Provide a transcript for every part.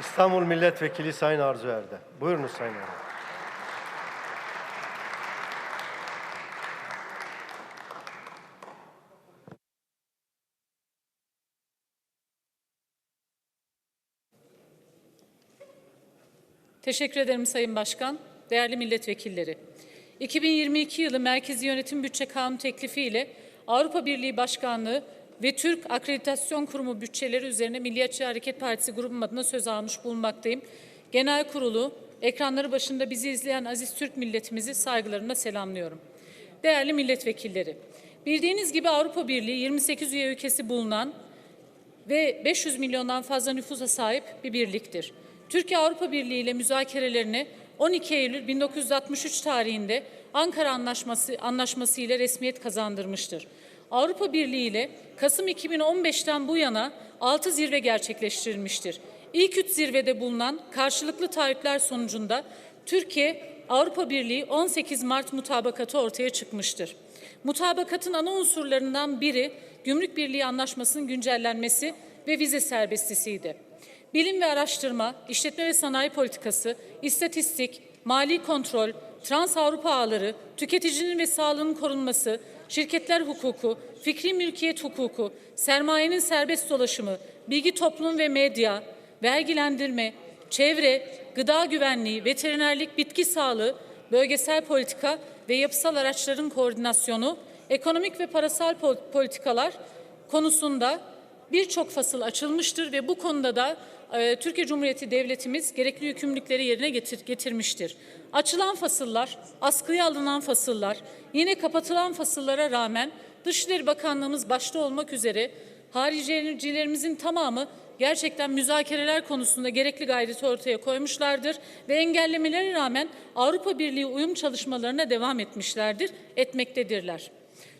İstanbul Milletvekili Sayın Arzu Erde. Buyurunuz Sayın Erde. Teşekkür ederim Sayın Başkan. Değerli milletvekilleri. 2022 yılı Merkezi Yönetim Bütçe Kanunu teklifi ile Avrupa Birliği Başkanlığı ve Türk Akreditasyon Kurumu bütçeleri üzerine Milliyetçi Hareket Partisi grubum adına söz almış bulunmaktayım. Genel kurulu, ekranları başında bizi izleyen aziz Türk milletimizi saygılarımla selamlıyorum. Değerli milletvekilleri, bildiğiniz gibi Avrupa Birliği 28 üye ülkesi bulunan ve 500 milyondan fazla nüfusa sahip bir birliktir. Türkiye Avrupa Birliği ile müzakerelerini 12 Eylül 1963 tarihinde Ankara Anlaşması, Anlaşması ile resmiyet kazandırmıştır. Avrupa Birliği ile Kasım 2015'ten bu yana 6 zirve gerçekleştirilmiştir. İlk üç zirvede bulunan karşılıklı taahhütler sonucunda Türkiye Avrupa Birliği 18 Mart mutabakatı ortaya çıkmıştır. Mutabakatın ana unsurlarından biri Gümrük Birliği Anlaşması'nın güncellenmesi ve vize serbestisiydi. Bilim ve araştırma, işletme ve sanayi politikası, istatistik, mali kontrol, trans Avrupa ağları, tüketicinin ve sağlığının korunması, şirketler hukuku, fikri mülkiyet hukuku, sermayenin serbest dolaşımı, bilgi toplum ve medya, vergilendirme, çevre, gıda güvenliği, veterinerlik, bitki sağlığı, bölgesel politika ve yapısal araçların koordinasyonu, ekonomik ve parasal pol- politikalar konusunda birçok fasıl açılmıştır ve bu konuda da e, Türkiye Cumhuriyeti Devletimiz gerekli yükümlülükleri yerine getir, getirmiştir. Açılan fasıllar, askıya alınan fasıllar, yine kapatılan fasıllara rağmen Dışişleri Bakanlığımız başta olmak üzere hariciyecilerimizin tamamı gerçekten müzakereler konusunda gerekli gayreti ortaya koymuşlardır ve engellemelere rağmen Avrupa Birliği uyum çalışmalarına devam etmişlerdir, etmektedirler.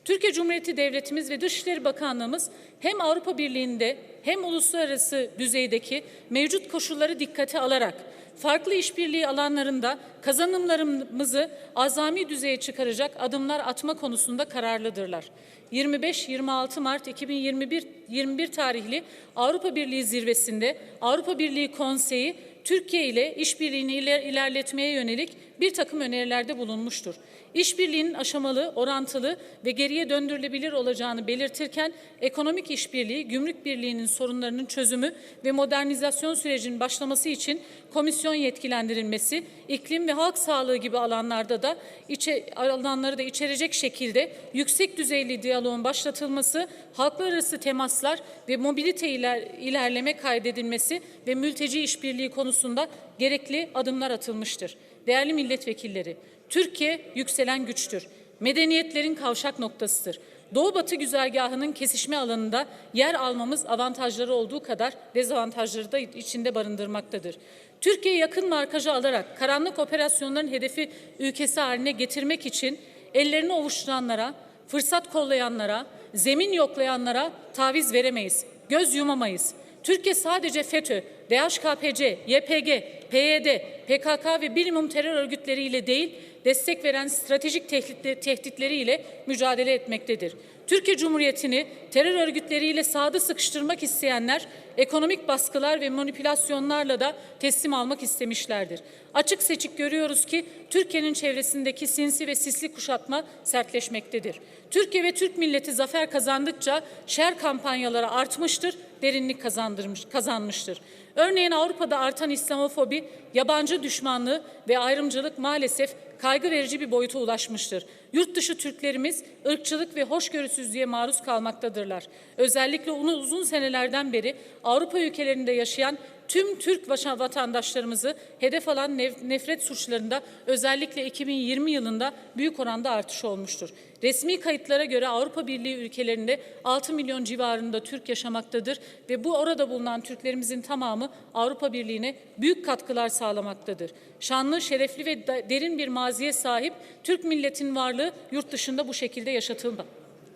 Türkiye Cumhuriyeti Devletimiz ve Dışişleri Bakanlığımız hem Avrupa Birliği'nde hem uluslararası düzeydeki mevcut koşulları dikkate alarak farklı işbirliği alanlarında kazanımlarımızı azami düzeye çıkaracak adımlar atma konusunda kararlıdırlar. 25-26 Mart 2021 21 tarihli Avrupa Birliği zirvesinde Avrupa Birliği Konseyi Türkiye ile işbirliğini iler- ilerletmeye yönelik bir takım önerilerde bulunmuştur. İşbirliğinin aşamalı, orantılı ve geriye döndürülebilir olacağını belirtirken ekonomik işbirliği, gümrük birliğinin sorunlarının çözümü ve modernizasyon sürecinin başlaması için komisyon yetkilendirilmesi, iklim ve halk sağlığı gibi alanlarda da içe, alanları da içerecek şekilde yüksek düzeyli diyaloğun başlatılması, halklar arası temaslar ve mobilite iler, ilerleme kaydedilmesi ve mülteci işbirliği konusunda gerekli adımlar atılmıştır. Değerli milletvekilleri, Türkiye yükselen güçtür. Medeniyetlerin kavşak noktasıdır. Doğu Batı güzergahının kesişme alanında yer almamız avantajları olduğu kadar dezavantajları da içinde barındırmaktadır. Türkiye yakın markajı alarak karanlık operasyonların hedefi ülkesi haline getirmek için ellerini ovuşturanlara, fırsat kollayanlara, zemin yoklayanlara taviz veremeyiz. Göz yumamayız. Türkiye sadece FETÖ, DHKPC, YPG, PYD, PKK ve bilimum terör örgütleriyle değil, destek veren stratejik tehdit- tehditleriyle mücadele etmektedir. Türkiye Cumhuriyeti'ni terör örgütleriyle sağda sıkıştırmak isteyenler ekonomik baskılar ve manipülasyonlarla da teslim almak istemişlerdir. Açık seçik görüyoruz ki Türkiye'nin çevresindeki sinsi ve sisli kuşatma sertleşmektedir. Türkiye ve Türk milleti zafer kazandıkça şer kampanyaları artmıştır, derinlik kazandırmış, kazanmıştır. Örneğin Avrupa'da artan İslamofobi, yabancı düşmanlığı ve ayrımcılık maalesef kaygı verici bir boyuta ulaşmıştır. Yurt dışı Türklerimiz ırkçılık ve hoşgörüsüzlüğe maruz kalmaktadırlar. Özellikle onu uzun senelerden beri Avrupa ülkelerinde yaşayan tüm Türk vatandaşlarımızı hedef alan nef- nefret suçlarında özellikle 2020 yılında büyük oranda artış olmuştur. Resmi kayıtlara göre Avrupa Birliği ülkelerinde 6 milyon civarında Türk yaşamaktadır ve bu orada bulunan Türklerimizin tamamı Avrupa Birliği'ne büyük katkılar sağlamaktadır. Şanlı, şerefli ve derin bir maziye sahip Türk milletin varlığı yurt dışında bu şekilde yaşatılma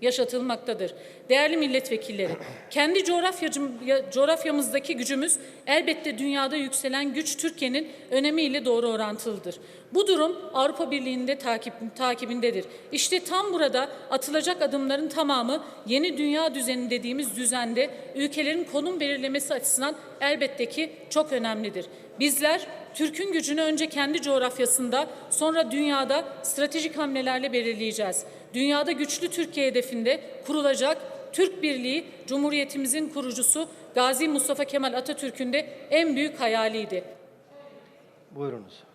yaşatılmaktadır. Değerli milletvekilleri, kendi coğrafyamızdaki gücümüz elbette dünyada yükselen güç Türkiye'nin önemiyle doğru orantılıdır. Bu durum Avrupa Birliği'nde takip, takibindedir. İşte tam burada atılacak adımların tamamı yeni dünya düzeni dediğimiz düzende ülkelerin konum belirlemesi açısından elbette ki çok önemlidir. Bizler Türk'ün gücünü önce kendi coğrafyasında sonra dünyada stratejik hamlelerle belirleyeceğiz. Dünyada güçlü Türkiye hedefinde kurulacak Türk Birliği Cumhuriyetimizin kurucusu Gazi Mustafa Kemal Atatürk'ün de en büyük hayaliydi. Buyurunuz.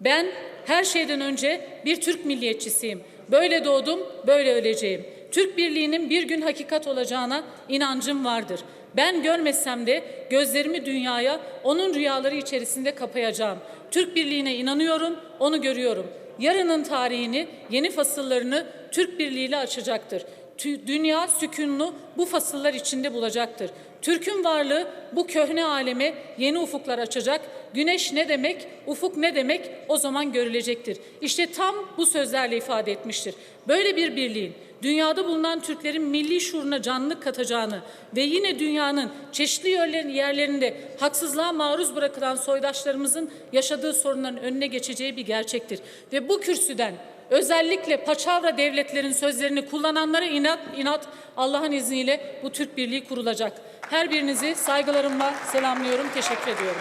Ben her şeyden önce bir Türk milliyetçisiyim. Böyle doğdum, böyle öleceğim. Türk birliğinin bir gün hakikat olacağına inancım vardır. Ben görmesem de gözlerimi dünyaya onun rüyaları içerisinde kapayacağım. Türk birliğine inanıyorum, onu görüyorum. Yarının tarihini, yeni fasıllarını Türk birliğiyle açacaktır. Dünya sükunlu bu fasıllar içinde bulacaktır. Türk'ün varlığı bu köhne aleme yeni ufuklar açacak. Güneş ne demek, ufuk ne demek o zaman görülecektir. İşte tam bu sözlerle ifade etmiştir. Böyle bir birliğin dünyada bulunan Türklerin milli şuuruna canlılık katacağını ve yine dünyanın çeşitli yerlerin- yerlerinde haksızlığa maruz bırakılan soydaşlarımızın yaşadığı sorunların önüne geçeceği bir gerçektir. Ve bu kürsüden özellikle paçavra devletlerin sözlerini kullananlara inat, inat Allah'ın izniyle bu Türk Birliği kurulacak. Her birinizi saygılarımla selamlıyorum, teşekkür ediyorum.